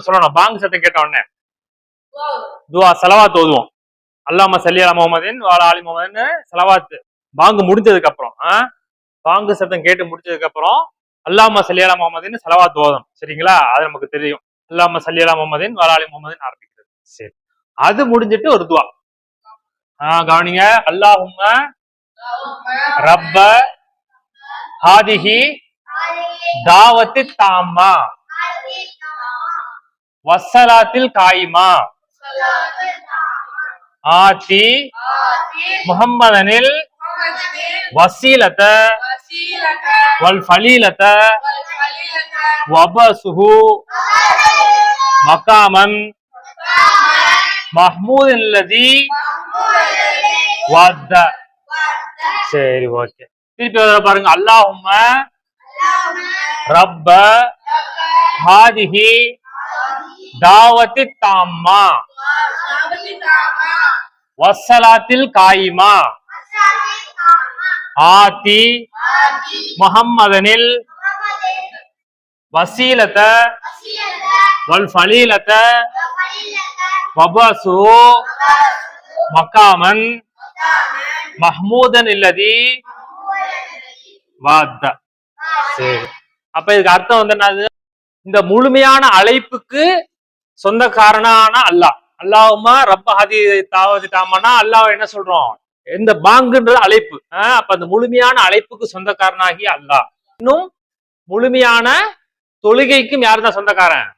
சொல்லணும். பாங்கு சத்தம் கேட்ட உடனே துவா செலவாத் ஓதுவோம். அல்லாம சல்லியலா முகமதின் வாலா அலி முகமதுன்னு செலவாத்து. பாங்கு முடிஞ்சதுக்கு அப்புறம்? பாங்கு சத்தம் கேட்டு முடிச்சதுக்கு அப்புறம் அல்லாம சல்லியலா முகமதின் செலவாத் ஓதும் சரிங்களா? அது நமக்கு தெரியும். அல்லாம சல்லியலா முகமதின் வாலா அலி முகமதின் ஆரம்பிக்கிறது. சரி. அது முடிஞ்சிட்டு ஒரு துவா. ஆ கவனிங்க. அல்லாஹும்ம ரப்ப ஹாதிஹி தாவத்தி தாம்மா. வசலாத்தில் காயிமா. ஆத்தி முஹம்மதனில் வசீலத வல் ஃபலீலத வபசுஹு. மகாமன். மஹ்மூத் அல்லதி வத்த சரி ஓகே. திருப்பி பாருங்க. அல்லாஹும்ம. ரப்ப. ஹாதிஹி. தாவத்தி தாம்மா வசலாத்தில் காயிமா? ஆத்தி முஹம்மதனில் வசீலத வல் ஃபலீலத வபசு மக்காமன் மஹ்மூதன் இல்லதி வாத்த. சரி. அப்ப இதுக்கு அர்த்தம் வந்து என்னது? இந்த முழுமையான அழைப்புக்கு சொந்தக்காரனான அல்லாஹ். அல்லாஹுமா ரப்ப ஹதி தாவது தாமனா அல்லாஹ் என்ன சொல்றோம்? இந்த பாங்குன்றது அழைப்பு. ஆஹ் அப்ப அந்த முழுமையான அழைப்புக்கு சொந்தக்காரனாகி அல்லாஹ். இன்னும் முழுமையான தொழுகைக்கும் யார் தான் சொந்தக்காரன்?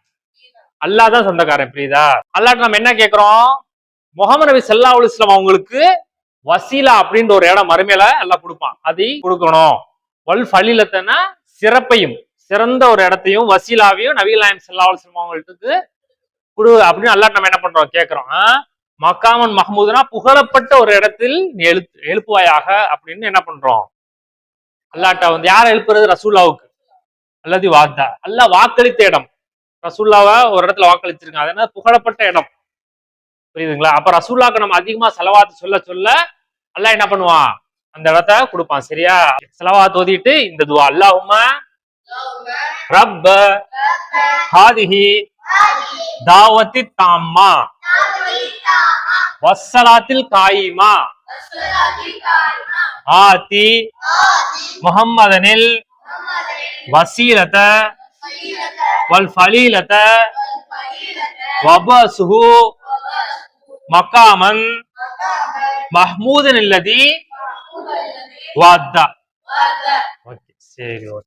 அல்லாஹ் தான் சொந்தக்காரன் புரியுதா? அல்லாஹ் நம்ம என்ன கேட்கிறோம் முகமது நபி சல்லா இஸ்லாம் அவங்களுக்கு வசீலா அப்படின்ற ஒரு இடம் மறுமையில எல்லாம் கொடுப்பான். அதை கொடுக்கணும். வல் ஃபலிலத்தன சிறப்பையும் சிறந்த ஒரு இடத்தையும் வசீலாவையும் நபிகள் நாயம் சல்லா அலுவலம் அவங்களுக்கு கொடு அப்படின்னு அல்லா நம்ம என்ன பண்றோம்? கேட்கிறோம் மக்காமன் மஹமூதுனா புகழப்பட்ட ஒரு இடத்தில் நீ எழு எழுப்புவாயாக அப்படின்னு என்ன பண்றோம்? அல்லாட்ட வந்து யாரை எழுப்புறது? ரசூல்லாவுக்கு. அல்லது வாத்தா அல்லா வாக்களித்த இடம். ரசூல்லாவை ஒரு இடத்துல வாக்களிச்சிருக்காங்க. அது என்ன புகழப்பட்ட இடம். புரியுதுங்களா? அப்ப ரசூல்லாக்கு நம்ம அதிகமா செலவாத்து சொல்ல சொல்ல அல்லாஹ் என்ன பண்ணுவான்? அந்த இடத்த கொடுப்பான். சரியா? செலவாத்து ஓதிட்டு இந்த துவா. அல்லாஹும்ம ரப்ப ஹாதிஹி தாவத்தி தாம்மா. வஸ்ஸலாத்தில் காயிமா. ஆதி முகம்மதனில் வசீலத வல் ஃபலீலத வபசுஹு மக்காமன் மஹ்மூதன் இல்லதி வாத்தா. ஓகே சரி ஓகே.